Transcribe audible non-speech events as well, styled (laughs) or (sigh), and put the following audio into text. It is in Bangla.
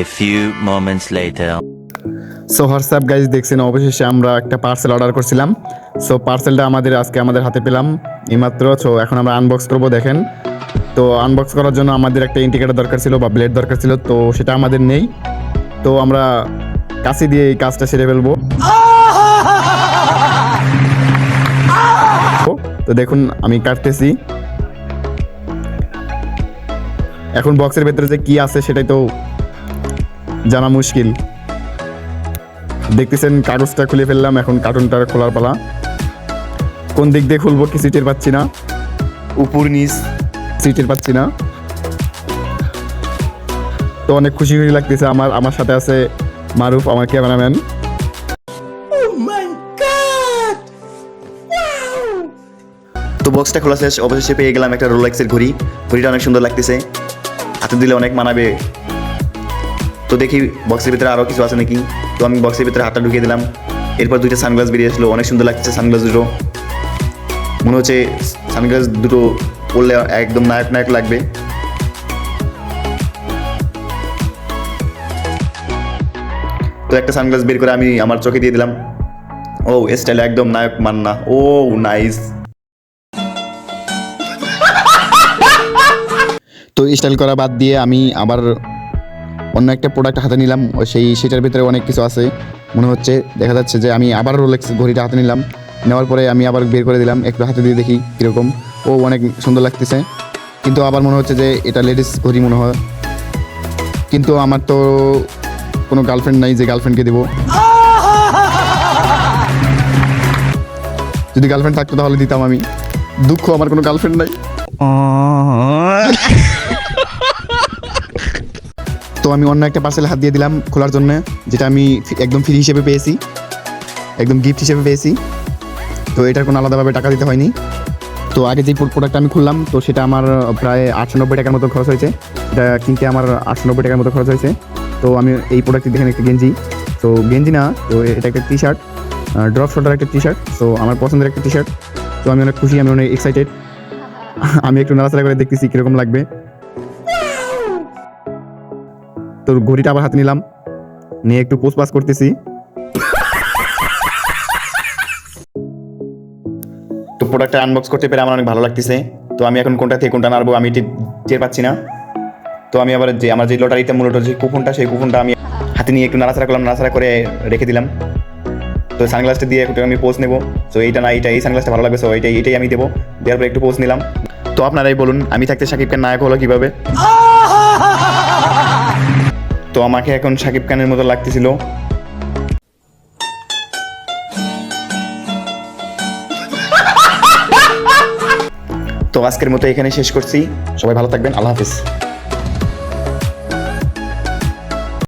A few moments later. So WhatsApp guys দেখছেন, অবশেষে আমরা একটা পার্সেল অর্ডার করছিলাম। সো পার্সেলটা আমাদের আজকে আমাদের হাতে পেলাম। এইমাত্র সো এখন আমরা আনবক্স করব, দেখেন। তো আনবক্স করার জন্য আমাদের একটা ইন্ডিকেটার দরকার ছিল বা ব্লেড দরকার ছিল, তো সেটা আমাদের নেই। তো, আমরা কাছে দিয়ে এই কাজটা সেরে ফেলব। তো, দেখুন, আমি কাটতেছি। এখন বক্সের ভেতরে যে কি আছে সেটাই তো জানা মুশকিল। দেখতেছেন কাগজটা খুলে ফেললাম এখন কার্টুনটা খোলার পালা। কোন দিক দিয়ে খুলবো কি সিটের পাচ্ছি না? উপর নিচ। সিটের পাচ্ছি না। তো অনেক খুশি খুশি লাগতেছে আমার আমার সাথে আছে মারুফ আমার ক্যামেরাম্যান তো বক্সটা খোলা শেষ অবশেষে পেয়ে গেলাম একটা রোলেক্সের ঘড়ি। ঘড়িটা অনেক সুন্দর লাগতেছে। হাতে দিলে অনেক মানাবে। তো দেখি বক্সের ভিতরে আরও কিছু আছে নাকি? তো আমি বক্সের ভিতরে হাতটা ঢুকিয়ে দিলাম। এরপর দুইটা সানগ্লাস বেরিয়ে আসলো। অনেক সুন্দর লাগছে সানগ্লাস দুটো। মনে হচ্ছে সানগ্লাস দুটো পরলে একদম নায়ক নায়ক লাগবে। তো একটা সানগ্লাস বের করে আমি আমার চোখে দিয়ে দিলাম। ও স্টাইল একদম নায়ক মান্না। ও নাইস তো স্টাইল করা বাদ দিয়ে আমি আবার অন্য একটা প্রোডাক্ট হাতে নিলাম সেই সেটার ভিতরে অনেক কিছু আছে। মনে হচ্ছে, দেখা যাচ্ছে যে আমি আবার রোলেক্স ঘড়িটা হাতে নিলাম। নেওয়ার পরে আমি আবার বের করে দিলাম, একটু হাতে দিয়ে দেখি কীরকম। ও অনেক সুন্দর লাগতেছে। কিন্তু আবার মনে হচ্ছে যে এটা লেডিস ঘড়ি মনে হয়। কিন্তু আমার তো কোনো গার্লফ্রেন্ড নাই যে গার্লফ্রেন্ডকে দেবো। যদি গার্লফ্রেন্ড থাকতো তাহলে দিতাম আমি। দুঃখ, আমার কোনো গার্লফ্রেন্ড নাই। (laughs) তো আমি অন্য একটা পার্সেল হাত দিয়ে দিলাম খোলার জন্য, যেটা আমি একদম ফ্রি হিসেবে পেয়েছি। একদম গিফট হিসেবে পেয়েছি। তো এটার কোনো আলাদাভাবে টাকা দিতে হয়নি। তো আগে যে প্রোডাক্ট আমি খুললাম, তো সেটা আমার প্রায় আটশো নব্বই টাকার মতো খরচ হয়েছে। এটা কিনতে আমার আটশো নব্বই টাকার মতো খরচ হয়েছে। তো আমি এই প্রোডাক্টটি দেখেন একটা গেঞ্জি। তো গেঞ্জি না, তো এটা একটা টি শার্ট ড্রপ শোল্ডার একটা টি শার্ট তো আমার পছন্দের একটা টি শার্ট তো আমি অনেক খুশি, আমি অনেক এক্সাইটেড (laughs) আমি একটু নাড়াচাড়া করে দেখতেছি কীরকম লাগবে। তোর ঘড়িটা আবার হাতে নিলাম। নিয়ে একটু পোস্ট পাস করতেছি। তো প্রোডাক্টটা আনবক্স করতে পেরে আমার অনেক ভালো লাগতেছে। তো আমি এখন কোনটা থেকে কোনটা নাড়বো আমি ঠিক টের পাচ্ছি না। তো আমি আবার যে আমার যে লটারিতে মূলত যে কুপনটা সেই কুপনটা আমি হাতে নিয়ে একটু নাড়াচাড়া করলাম নাড়াচাড়া করে রেখে দিলাম। তো সানগ্লাসটা দিয়ে একটু আমি পোস্ট নেব। তো এইটা না এইটা এই সানগ্লাসটা ভালো লাগবে সো এইটাই এটাই আমি দেবো। দেওয়ার পরে একটু পোস্ট নিলাম। তো আপনারাই বলুন আমি থাকতে সাকিব খান নায়ক হলো কীভাবে? তো আমাকে এখন সাকিব খানের মতো লাগতেছিল। তো আজকের মতো এখানে শেষ করছি। সবাই ভালো থাকবেন, আল্লাহ হাফিজ।